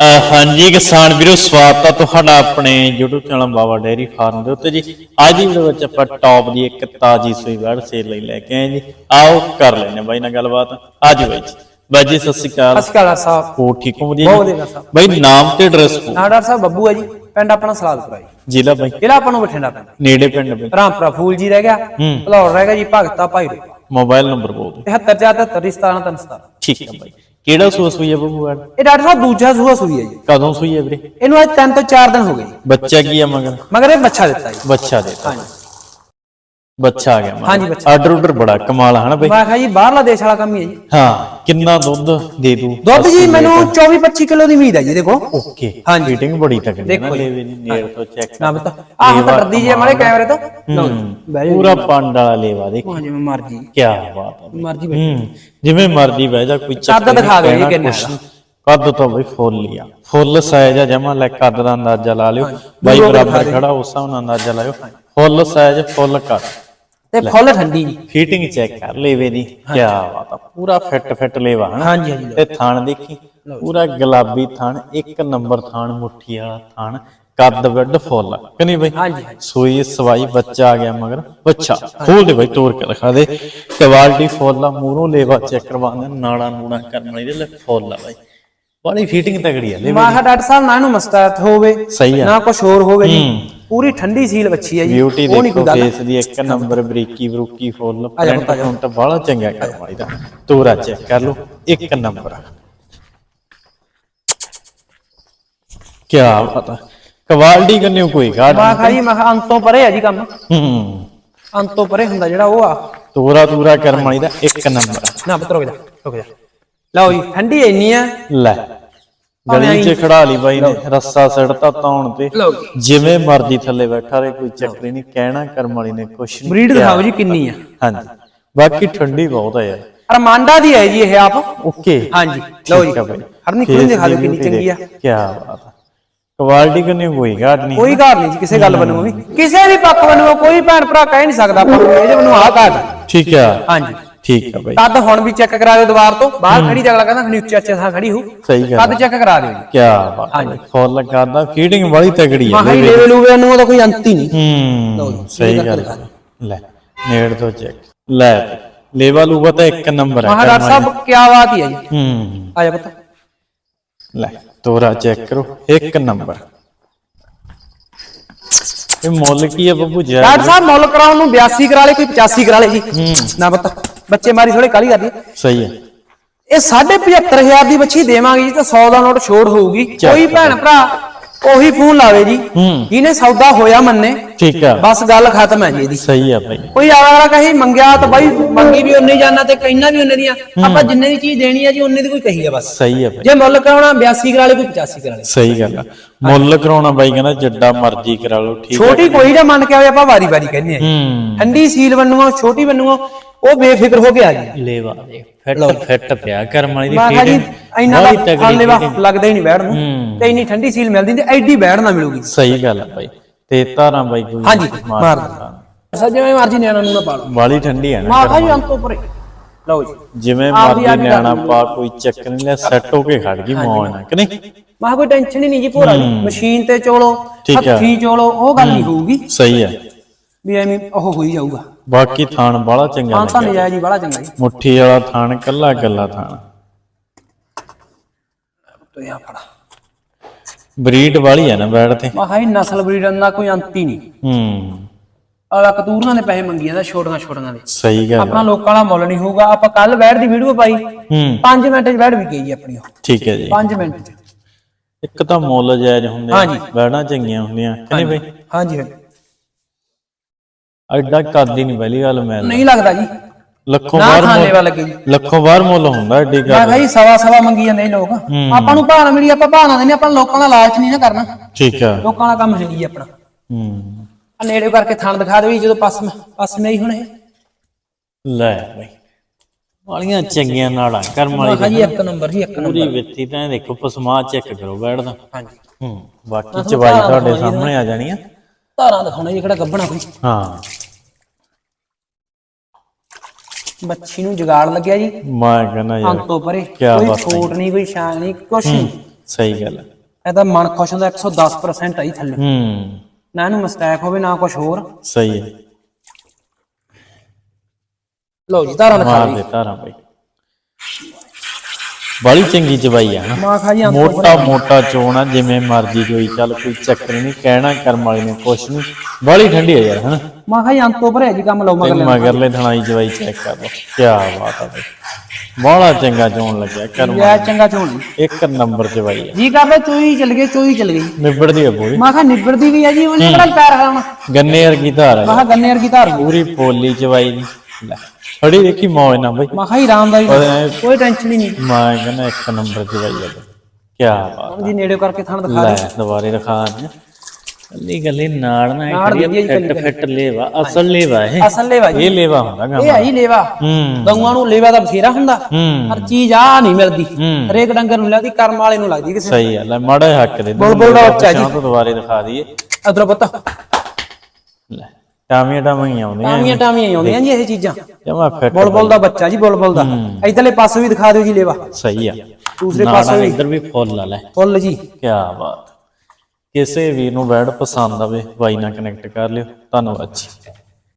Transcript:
ਹਾਂਜੀ ਕਿਸਾਨ ਵੀਰੋ ਸਵਾਗਤ ਹੈ ਤੁਹਾਡਾ ਆਪਣੇ YouTube channel Baba dairy farm ਦੇ ਉੱਤੇ ਜੀ। ਅੱਜ ਦੀ ਵੀਡੀਓ ਵਿੱਚ ਆਪਾਂ ਟੌਪ ਦੀ ਇੱਕ ਤਾਜੀ ਸੂਈ ਵੜ ਸੇਲ ਲਈ ਲੈ ਕੇ ਆਏ ਜੀ। ਆਓ ਕਰ ਲੈਨੇ ਬਾਈ ਨਾਲ ਗੱਲਬਾਤ। ਅੱਜ ਬਾਈ ਜੀ। ਬਾਈ ਜੀ ਸਤਿ ਸ਼੍ਰੀ ਅਕਾਲ। ਸਤਿ ਸ਼੍ਰੀ ਅਕਾਲ ਸਾਹਿਬ। ਹੋ ਠੀਕ ਹੋ ਬਹੁਤ ਵਧੀਆ ਵਧੀਆ ਜੀ? ਸਾਹਿਬ। ਬਾਈ ਨਾਮ ਤੇ ਐਡਰੈਸ ਕੋ ਨਾ ਡਾਕਟਰ ਸਾਹਿਬ ਬੱਬੂ ਹੈ ਜੀ ਪਿੰਡ ਆਪਣਾ ਸਲਾਦਪੁਰਾ ਜੀ। ਜ਼ਿਲ੍ਹਾ ਬਾਈ। ਜ਼ਿਲ੍ਹਾ ਆਪਾਂ ਨੂੰ ਬਠਿੰਡਾ ਪੈਂਦਾ। ਨੇੜੇ ਪਿੰਡ ਬਾਈ। ਰਾਮਪੁਰਾ ਫੂਲ ਜੀ ਰਹਿ ਗਿਆ। ਭਲੌੜ ਰਹਿ ਗਿਆ ਜੀ ਭਗਤਾ ਭਾਈ ਮੋਬਾਈਲ ਨੰਬਰ ਬੋਲ ਦਿਓ। 74 17 317 ਠੀਕ ਹੈ ਬਾਈ। ਕਿਹੜਾ ਸੂਆ ਸੂਈ ਹੈ ਬੱਬੂ ਵੜ ਇਹ ਡਾਕਟਰ ਸਾਹਿਬ ਦੂਜਾ ਸੂਆ ਸੂਈ ਹੈ ਜੀ। ਕਦੋਂ ਸੂਈ ਹੈ ਵੀਰੇ? ਇਹਨੂੰ ਅੱਜ 3 ਤੋਂ 4 ਦਿਨ ਹੋ ਗਏ। ਬੱਚਾ ਕੀ ਹੈ ਮਗਰ? ਮਗਰ ਇਹ ਬੱਚਾ ਦਿੱਤਾ ਜੀ। ਬੱਚਾ ਦੇਤਾ। ਹਾਂਜੀ। ਬੱਚਾ ਆ ਗਿਆ। ਹਾਂਜੀ, ਬੱਚਾ। ਆਰਡਰ ਉਡਰ ਬੜਾ ਕਮਾਲ ਹੈ ਨਾ ਬਾਈ? ਮੈਂ ਕਿਹਾ ਜੀ ਬਾਹਰਲਾ ਦੇਸ਼ ਵਾਲਾ ਕੰਮ ਹੀ ਹੈ ਜੀ। ਹਾਂ ਕਿੰਨਾ ਦੁੱਧ ਦੇ ਦੂ? ਦੁੱਧ ਜੀ ਮੈਨੂੰ 24 25 ਕਿਲੋ ਦੀ ਉਮੀਦ ਹੈ ਜੀ ਦੇਖੋ। ਓਕੇ ਹਾਂਜੀ। ਫੀਟਿੰਗ ਬੜੀ ਤਕੜੀ ਹੈ ਨਾ ਦੇਖੋ ਜੀ। ਲੈਵੇ ਨੇੜ ਤੋਂ ਚੈੱਕ ਨਾ ਬਤਾ ਆਹ ਤਾਂ ਡਰਦੀ ਜੀ ਹਮਾਰੇ ਕੈਮਰੇ ਤੋਂ। ਲਓ ਜੀ ਬਹਿ ਜਾਓ ਪੂਰਾ ਪੰਡ ਵਾਲਾ ਲੇਵਾ ਦੇਖ। ਹਾਂ ਜਿਵੇਂ ਮਰਜ਼ੀ। ਕੀ ਬਾਤ ਹੈ ਮਰਜ਼ੀ ਬੈਠੋ। ਹੂੰ ਜਿਵੇਂ ਮਰਦੀ ਬਹਿ ਜਾ ਕੋਈ ਚੱਕਰ ਦਿਖਾ ਦਿਓ ਜੀ ਕਹਿਣਾ ਕਿੰਨਾ ਕੁਛ ਨੀ। ਕੱਦ ਤਾਂ ਬਈ ਫੁੱਲ ਲਿਆ ਫੁੱਲ ਸਾਈਜ਼ ਆ ਜਮਾ ਲੈ ਕੱਦ ਦਾ ਅੰਦਾਜ਼ਾ ਲਾ ਲਿਓ। ਬਾਈ ਦੂਰੋਂ ਬਰਾਬਰ ਖੜਾ ਉਸ ਹਿਸਾਬ ਨਾਲ ਅੰਦਾਜ਼ਾ ਲਾਇਓ ਫੁੱਲ ਸਾਈਜ਼ ਫੁੱਲ ਕੱਦ। ਤੇ ਫੁੱਲ ਠੰਡੀ ਜੀ। ਫੀਟਿੰਗ ਚੈੱਕ ਕਰ ਲੇਵੇ ਦੀ ਕੀ ਬਾਤ ਆ ਪੂਰਾ ਫਿੱਟ ਫਿੱਟ ਲੇਵਾ ਹਨਾ? ਹਾਂਜੀ ਹਾਂਜੀ। ਤੇ ਥਣ ਦੇਖੀ ਪੂਰਾ ਗੁਲਾਬੀ ਥਣ ਇੱਕ ਨੰਬਰ ਥਣ ਮੁੱਠੀ ਵਾਲਾ ਥਣ ਕੱਦ ਵੱਡ ਫੁੱਲ ਕਿ ਨਹੀਂ ਬਈ? ਹਾਂਜੀ ਸੂਈ ਸਵਾਈ ਬੱਚਾ ਆ ਗਿਆ ਮਗਰ ਬੱਚਾ ਖੋਲ ਦੇ ਬਈ ਤੋੜ ਕੇ ਦਿਖਾ ਦੇ। ਕੁਆਲਿਟੀ ਫੁੱਲ ਆ ਮੂਹਰੋਂ ਲੇਵਾ ਚੈੱਕ ਕਰਵਾਉਂਦੇ ਨਾੜਾ ਨੂੜਾ ਕਰਨ ਵਾਲੀ ਦੇ ਫੁੱਲ ਆ ਬਾਈ। ਬੜੀ ਫੀਟਿੰਗ ਤਗੜੀ ਆ ਲੈ ਮੈਂ ਕਿਹਾ ਡਾਕਟਰ ਸਾਹਿਬ ਨਾ ਇਹਨੂੰ ਮਸਤਾਤ ਹੋਵੇ ਨਾ ਕੁਝ ਹੋਰ ਹੋਵੇ। ਪੂਰੀ ਠੰਡੀ ਸੀਲ ਬੱਚੀ ਹੈ ਜੀ। ਬਿਊਟੀ ਉਹ ਨਹੀਂ ਦੇਖੋ ਕੋਈ ਗੱਲ। ਫੇਸ ਦੀ ਇੱਕ ਨੰਬਰ ਬਰੀਕੀ ਬਰੂਕੀ ਫੁੱਲ ਆ ਪ੍ਰਿੰਟ ਆ ਜਾ। ਪ੍ਰਿੰਟ ਬੜਾ ਚੰਗਾ ਕਰ ਵਾਲੀ ਦਾ ਤੋਰਾ ਚੈੱਕ ਕਰ ਲਓ ਇੱਕ ਨੰਬਰ ਕੀ ਪਤਾ ਕੁਆਲਿਟੀ ਕੰਨੇ ਕੋਈ ਘਾਟ ਮੈਂ ਕਿਹਾ ਜੀ ਮੈਂ ਅੰਤੋਂ ਪਰੇ ਹੈ ਜੀ ਕੰਮ। ਹੂੰ। ਅੰਤੋਂ ਪਰੇ ਹੁੰਦਾ ਜਿਹੜਾ ਉਹ ਆ। ਤੋਰਾ ਤੂਰਾ ਕਰਮ ਵਾਲੀ ਦਾ ਇੱਕ ਨੰਬਰ ਨਾ ਪੁੱਤ ਰੁਕ ਜਾ ਰੁਕ ਜਾ। ਲਓ ਜੀ ਠੰਡੀ ਇੰਨੀ ਆ। ਲੈ। ਗਲੀ 'ਚ ਖੜਾ ਲਈ ਬਾਈ ਨੇ ਰੱਸਾ ਸੜਤਾ ਤੌਣ ਤੇ। ਲਓ। ਜੀ ਜਿਵੇਂ ਮਰਦੀ ਥੱਲੇ ਬੈਠਾ ਰਹੇ ਕੋਈ ਚੱਕਰੀ ਨਹੀਂ ਕਹਿਣਾ ਕਰਮ ਵਾਲੀ ਨੇ ਕੁਛ ਨਹੀਂ ਬਰੀਡ ਦਿਖਾਓ ਜੀ ਕਿੰਨੀ ਆ। ਹਾਂਜੀ। ਬਾਕੀ ਠੰਡੀ ਬਹੁਤ ਹੈ ਯਾਰ। ਅਰਮਾਂਡਾ ਦੀ ਹੈ ਜੀ ਇਹ ਆਪ। ਓਕੇ। ਹਾਂਜੀ। ਲਓ ਜੀ। ਠੀਕ ਆ ਬਾਈ। ਹਰਨੀ ਖੁੱਲੀ ਦਿਖਾ ਦਿਓ ਕਿੰਨੀ ਚੰਗੀ ਆ। ਕੀ ਬਾਤ ਹੈ ਕੁਆਲਿਟੀ ਕੰਨੇ ਕੋਈ ਘਾਟ ਨਹੀਂ। ਕੋਈ ਘਾਟ ਨਹੀਂ ਜੀ ਕਿਸੇ ਗੱਲ ਬਣੂ ਵੀ। ਕਿਸੇ ਵੀ ਪੱਖ ਬਣੂ ਕੋਈ ਭੈਣ ਭਰਾ ਕਹਿ ਨਹੀਂ ਸਕਦਾ ਆਪਾਂ ਨੂੰ ਇਹਦੇ ਮੈਨੂੰ ਆਹ ਘਾਟ ਆ। ਠੀਕ ਆ। ਹਾਂਜੀ। ਠੀਕ ਆ ਬਾਈ। ਕੱਦ ਹੁਣ ਵੀ ਚੈੱਕ ਕਰਾ ਦਿਓ ਦੁਬਾਰ ਤੋਂ। ਬਾਹਰ ਖੜੀ ਜਗਲਾ ਕਹਿੰਦਾ ਖਣੀ ਉੱਚੇ ਅੱਛੇ ਥਾਂ ਖੜੀ ਹੋ ਸਹੀ ਗੱਲ ਕੱਦ ਚੈੱਕ ਕਰਾ ਦਿਓ ਕੀ ਬਾਤ ਹੈ ਬਾਈ। ਫੁੱਲ ਕਰਦਾ ਫੀਡਿੰਗ ਬੜੀ ਤਗੜੀ ਆ ਮਾਹੀ ਲੈਵਲ ਹੋਵੇ ਨੂੰ ਉਹਦਾ ਕੋਈ ਅੰਤ ਹੀ ਨਹੀਂ। ਹੂੰ ਸਹੀ ਗੱਲ। ਲੈ ਨੇੜ ਤੋਂ ਚੈੱਕ ਲੈ ਲੇਵਾ ਲੂਗਾ ਤਾਂ ਇੱਕ ਨੰਬਰ ਹੈ। ਮਹਾ ਡਾਕਟਰ ਸਾਹਿਬ ਕੀ ਬਾਤ ਹੀ ਹੈ ਜੀ। ਹੂੰ। ਆ ਜਾ ਪੁੱਤ। ਲੈ ਤੋਰਾ ਚੈੱਕ ਕਰੋ। ਇੱਕ ਨੰਬਰ। ਇਹ ਮੁੱਲ ਕੀ ਹੈ ਬੱਬੂ? ਜੀ ਡਾਕਟਰ ਸਾਹਿਬ ਮੁੱਲ ਕਰਾਉਣ ਨੂੰ 82 ਕਰਾ ਲੇ ਕੋਈ 85 ਕਰਾ ਲੇ ਜੀ। ਨਾ ਪੁੱਤ। ਬੱਚੇ ਮਾਰੀ ਥੋੜੇ ਕਾਲੀ ਕਰਦੀ। ਹੈ। ਸਹੀ ਹੈ। ਇਹ 75000 ਦੀ ਬੱਚੀ ਦੇਵਾਂਗੇ ਜੀ ਤਾਂ 100 ਦਾ ਨੋਟ ਛੋੜ ਹੋਊਗੀ। ਕੋਈ ਭੈਣ ਭਰਾ ਉਹੀ ਫੋਨ ਲਾਵੇ ਜੀ। ਹੂੰ। ਜਿਹਨੇ ਸੌਦਾ ਹੋਇਆ ਮੰਨੇ। ਠੀਕ ਆ। ਬਸ ਗੱਲ ਖਤਮ ਹੈ ਜੀ ਇਹਦੀ। ਸਹੀ ਆ ਭਾਈ। ਕੋਈ ਆਵਾਰਾ ਕਹੀ ਮੰਗਿਆ ਤਾਂ ਬਾਈ ਮੰਗੀ ਵੀ ਉਹਨੇ ਜਾਣਾ ਤੇ ਕਹਿਣਾ ਵੀ ਉਹਨੇ ਦੀਆਂ। ਆਪਾਂ ਜਿੰਨੇ ਦੀ ਚੀਜ਼ ਦੇਣੀ ਆ ਜੀ ਉਹਨੇ ਦੀ ਕੋਈ ਕਹੀ ਆ ਬਸ। ਸਹੀ ਭਾਈ। ਜੇ ਮੁੱਲ ਕਰਾਉਣਾ 82 ਕਰਾ ਲੇ ਕੋਈ 85 ਕਰਾ ਲੇ ਸਹੀ ਗੱਲ ਮੁੱਲ ਕਰਾਉਣਾ ਬਾਈ ਕਹਿੰਦਾ ਜਿੱਡਾ ਮਰਜ਼ੀ ਕਰਾ ਲਓ ਠੀਕ ਛੋਟੀ ਕੋਈ ਨਾ ਮੰਨ ਕੇ ਆਵੇ ਆਪਾਂ ਵਾਰੀ ਵਾਰੀ ਕਹਿੰਦੇ ਆ ਹੂੰ। ਠੰਡੀ ਸੀਲ ਬਣੂਗਾ ਛੋਟੀ ਬਣੂਗਾ ਉਹ ਬੇਫਿਕਰ ਹੋ ਕੇ ਆ ਜੀ ਲੇਵਾ ਦੇ ਫਿੱਟ ਫਿੱਟ ਪਿਆ ਕਰਮ ਵਾਲੀ ਦੀ ਮੈਂ ਕਿਹਾ ਜੀ ਇੰਨਾ ਬੜੀ ਦਾ ਤਗੜੀ ਖਾਲੇ ਵਾ feeding। ਲੱਗਦਾ ਹੀ ਨਹੀਂ ਬੈਠ ਨੂੰ। ਤੇ ਇੰਨੀ ਠੰਡੀ ਸੀਲ ਮਿਲਦੀ ਤੇ ਐਡੀ ਬੈਠ ਨਾ ਮਿਲੂਗੀ। ਸਹੀ ਗੱਲ ਆ ਭਾਈ ਤੇ ਧਾਰਾਂ ਬਾਈ ਕੋਈ ਹਾਂਜੀ ਮਾਰ ਸੱਜੇ ਮੈਂ ਮਰਜ਼ੀ ਨਿਆਣਾ ਨੂੰ ਨਾ ਪਾਲੋ ਵਾਲੀ ਠੰਡੀ ਆ ਨਾ। ਮਾਂ ਕਹਾ ਜੀ ਅੰਤ ਉੱਪਰੇ ਲਓ ਜੀ। ਜਿਵੇਂ ਮਰਜ਼ੀ ਨਿਆਣਾ ਪਾ ਕੋਈ ਚੱਕਰ ਨਹੀਂ ਲੈ ਸੈੱਟ ਹੋ ਕੇ ਖੜ ਗਈ ਮੌਜ ਨਾਲ ਕਿ ਨਹੀਂ? ਮੈਂ ਕੋਈ ਟੈਨਸ਼ਨ ਹੀ ਨਹੀਂ ਜੀ ਭੋਰਾ ਜੀ। ਮਸ਼ੀਨ ਤੇ ਚੋਲੋ। ਹੱਥੀ ਚੋਲੋ ਉਹ ਗੱਲ ਨਹੀਂ ਹੋਊਗੀ। ਸਹੀ ਆ। ਵੀ ਐਵੇਂ ਉਹ ਹੋਈ ਜਾਊਗਾ। ਬਾਕੀ ਥਾਣ ਬਾਲਾ ਚੰਗਾ ਹਾਂ ਤਾਂ ਲੱਗਿਆ ਨਜਾਇਜ਼ ਜੀ ਬੜਾ ਚੰਗਾ ਜੀ। ਮੁੱਠੀ ਵਾਲਾ ਥਾਣ ਕੱਲਾ ਕੱਲਾ ਥਾਣ। ਤੇ ਆ ਫੜਾ। ਬਰੀਡ ਵਾਲੀ ਆ ਨਾ ਬੈੜ ਤੇ। ਮੈਂ ਜੀ ਨਸਲ ਬਰੀਡਨ ਦਾ ਕੋਈ ਅੰਤ ਹੀ ਨਹੀਂ। ਹੂੰ। ਆਲਾ ਕਤੂਰੀਆਂ ਦੇ ਪੈਸੇ ਮੰਗੀ ਜਾਂਦਾ ਛੋਟੀਆਂ ਛੋਟੀਆਂ ਦੇ। ਸਹੀ ਗੱਲ ਆਪਣਾ ਲੋਕਾਂ ਵਾਲਾ ਮੁੱਲ ਨਹੀਂ ਹੋਊਗਾ। ਆਪਾਂ ਕੱਲ ਬੈਠ ਦੀ ਵੀਡੀਓ ਪਾਈ। ਹੂੰ। 5 ਮਿੰਟ 'ਚ ਬੈਠ ਵੀ ਗਈ ਜੀ ਆਪਣੀ ਉਹ। ਠੀਕ ਹੈ ਜੀ। 5 ਮਿੰਟ 'ਚ। ਇੱਕ ਤਾਂ ਮੁੱਲ ਜਾਇਜ਼ ਹੁੰਦੇ ਆ। ਹਾਂਜੀ। ਬੈੜਾਂ ਚੰਗੀਆਂ ਹੁੰਦੀਆਂ। ਕਿ ਨਹੀਂ ਬਈ? ਹਾਂਜੀ ਹਾਂਜੀ ਐਡਾ ਹੀ ਨਹੀਂ ਪਹਿਲੀ ਗੱਲ ਮੈਂ ਨਹੀਂ ਲੱਗਦਾ ਜੀ। ਲੱਖੋਂ ਨਾ ਬਾਹਰ ਖਾਣੇ ਮੁੱਲ ਵਾਲਾ ਲੱਗੇ ਜੀ। ਲੱਖੋਂ ਬਾਹਰ ਮੁੱਲ ਹੁੰਦਾ ਐਡੀ ਮੈਂ ਗੱਲ ਭਾਈ ਸਵਾ ਸਵਾ ਮੰਗੀ ਜਾਂਦੇ ਇਹ ਲੋਕ। ਆਪਾਂ ਨੂੰ ਭਾਣਾ ਮਿਲੀ ਆਪਾਂ ਭਾਣਾ ਦੇਣੇ ਆਪਾਂ ਲੋਕਾਂ ਦਾ ਲਾਲਚ ਨਹੀਂ ਨਾ ਕਰਨਾ। ਠੀਕ ਆ। ਲੋਕਾਂ ਦਾ ਕੰਮ ਹੈ ਜੀ ਆਪਣਾ। ਹੂੰ। ਆ ਨੇੜੇ ਕਰਕੇ ਥਣ ਦਿਖਾ ਦਿਓ ਜੀ ਜਦੋਂ ਪਸ ਪਸ ਨਹੀਂ ਹੁਣ। ਇਹ ਲੈ ਬਈ। ਵਾਲੀਆਂ ਚੰਗੀਆਂ ਨਾੜਾਂ ਕਰਮ ਵਾਲੀ ਕਿਹਾ ਜੀ ਇੱਕ ਨੰਬਰ ਜੀ ਇੱਕ ਨੰਬਰ। ਪੂਰੀ ਵਿੱਤੀ ਤਾਂ ਇਹ ਦੇਖੋ ਪਸਮਾ ਚੈੱਕ ਕਰੋ ਬੈੜਦਾ ਹਾਂਜੀ। ਹੂੰ ਬਾਕੀ ਚਵਾਈ ਤੁਹਾਡੇ ਸਾਹਮਣੇ ਆ ਜਾਣੀ ਆ। ਧਾਰਾਂ ਦਿਖਾਉਣਾ ਜੀ ਕਿਹੜਾ ਗੱਬਣਾ ਕੋਈ। ਹਾਂ। ਮੱਛੀ ਨੂੰ ਜਗਾੜ ਲੱਗਿਆ ਜੀ। ਮੈਂ ਕਹਿੰਦਾ ਯਾਰ ਅੰਤ ਪਰੇ। ਕਿਆ ਕੋਈ ਬਾਤ। ਛੋਟ ਨਹੀਂ ਕੋਈ ਸ਼ਾਨ ਨਹੀਂ ਕੁਛ ਨਹੀਂ। ਸਹੀ ਗੱਲ ਹੈ। ਇਹਦਾ ਮਨ ਖੁਸ਼ ਹੁੰਦਾ 110% ਆਈ ਥੱਲੇ। ਹੂੰ। ਨਾ ਇਹਨੂੰ ਮਸਟੈਕ ਹੋਵੇ ਨਾ ਕੁਝ ਹੋਰ। ਸਹੀ ਹੈ। ਲਓ ਜੀ ਧਾਰਾਂ ਦਿਖਾ ਮਾਰ ਲਈ। ਦੇ ਧਾਰਾਂ ਬਈ। ਬੜੀ ਚੰਗੀ ਜਵਾਈ ਆ। ਨਾ ਮਾਂ ਖਾ ਜੀ ਮੋਟਾ ਮੋਟਾ ਚੋਣਾ ਜਿਵੇਂ ਮਰਜ਼ੀ ਕੋਈ ਚੱਲ ਕੋਈ ਚੱਕਰ ਨਹੀਂ ਕਹਿਣਾ ਕਰਮ ਵਾਲੀ ਨੇ ਕੁਛ ਨਹੀਂ। ਬੜੀ ਠੰਡੀ ਆ ਯਾਰ ਹਨਾ? ਮਾਂ ਖਾ ਜੀ ਅੰਤ ਤੋਂ ਭਰਿਆ ਜੀ ਕੰਮ ਲਓ ਮਗਰ ਮਗਰਲੇ ਥਣਾਈ ਜਵਾਈ ਚੈੱਕ ਕਰ ਲਓ। ਕੀ ਬਾਤ ਆ ਬਈ। ਬੜਾ ਚੰਗਾ ਚੋਣ ਲੱਗਿਆ ਕਰਮ ਲਿਆ ਚੰਗਾ ਝੋਲੀ ਇੱਕ ਨੰਬਰ ਜਵਾਈ ਆ। ਜੀ ਕਰਦਾ ਚੋਈ ਚਲ ਗਈ ਚੋਈ ਚਲ ਗਈ। ਨਿਬੜਦੀ ਆ ਪੂਰੀ। ਮਾਂ ਖਾ ਨਿਬੜਦੀ ਵੀ ਆ ਜੀ ਉਹਨੇ ਕਿਹੜਾ ਪੈਰ ਖਾਣਾ ਗੰਨੇ ਵਰਗੀ ਧਾਰ ਆ। ਮਾਂ ਖਾ ਗੰਨੇ ਵਰਗੀ ਧਾਰ। ਪੂਰੀ ਪੋਲੀ ਜਵਾਈ ਦੀ। ਫੜੀ ਦੇਖੀ ਮੌਜ ਨਾ ਬਈ। ਮਾਂ ਹੀ ਆਰਾਮਦਾਰੀ ਨਾਲ, ਉਹਦੇ- ਕੋਈ ਟੈਨਸ਼ਨ ਹੀ ਨਹੀਂ। ਮੈਂ ਕਹਿੰਦਾ ਇੱਕ ਨੰਬਰ ਆ ਬਈ ਕੀ ਬਾਤ ਜੀ ਨੇੜੇ ਕਰਕੇ ਥਣ ਦਿਖਾ ਲੈ ਦੁਬਾਰੇ ਦਿਖਾ ਨੇ ਕੱਲੀ ਗੱਲੀ ਨਾਲ ਨਾ ਜੀ ਫਿੱਟ ਫਿੱਟ ਲੇਵਾ ਅਸਲ ਲੇਵਾ ਇਹ। ਅਸਲ ਲੇਵਾ ਜੀ। ਇਹ ਲੇਵਾ ਹੁੰਦਾ ਗਾ ਇਹ ਆਈ ਲੇਵਾ। ਹੂੰ। ਗਊਆਂ ਨੂੰ ਲੇਵਾ ਦਾ ਬਥੇਰਾ ਹੁੰਦਾ। ਹੂੰ। ਹਰ ਚੀਜ਼ ਆ ਨਹੀਂ ਮਿਲਦੀ। ਹੂੰ। ਹਰੇਕ ਡੰਗਰ ਨੂੰ ਲੱਗਦੀ ਕਰਮ ਵਾਲੇ ਨੂੰ ਲੱਗਦੀ ਕਿਸੇ ਸਹੀ ਆ ਲੈ ਮਾੜਾ ਜਿਹਾ ਹੱਕ ਦੇ ਦੇ। ਬੁਲਬੁਲ ਦਾ ਬੱਚਾ ਜੀ। ਦੁਬਾਰੇ ਦਿਖਾ ਦਈਏ। ਅਦਰ ਪੁੱਤ। ਲੈ। ਟਾਮੀਆਂ ਟਾਮੀਆਂ ਆਉਂਦੀਆਂ ਟਾਮੀਆਂ ਟਾਮੀਆਂ ਹੀ ਆਉਂਦੀਆਂ ਜੀ ਇਹ ਚੀਜ਼ਾਂ। ਜਮਾ ਫਿੱਟ ਬੁਲਬੁਲ ਦਾ ਬੱਚਾ ਜੀ ਬੁਲਬੁਲ ਦਾ। ਇਧਰਲੇ ਪਾਸੇ ਵੀ ਦਿਖਾ ਦਿਓ ਜੀ ਲੇਵਾ। ਸਹੀ ਆ। ਦੂਸਰੇ ਪਾਸੇ ਵੀ। ਇੱਧਰ ਵੀ ਫੁੱਲ ਆ ਲੈ। ਫੁੱਲ ਜੀ। ਕੀ ਬਾਤ। ਕਿਸੇ ਵੀਰ ਨੂੰ ਬੈਡ ਪਸੰਦ ਆਵੇ ਬਾਈ ਨਾਲ ਕਨੈਕਟ ਕਰ ਲਿਓ। ਧੰਨਵਾਦ ਜੀ।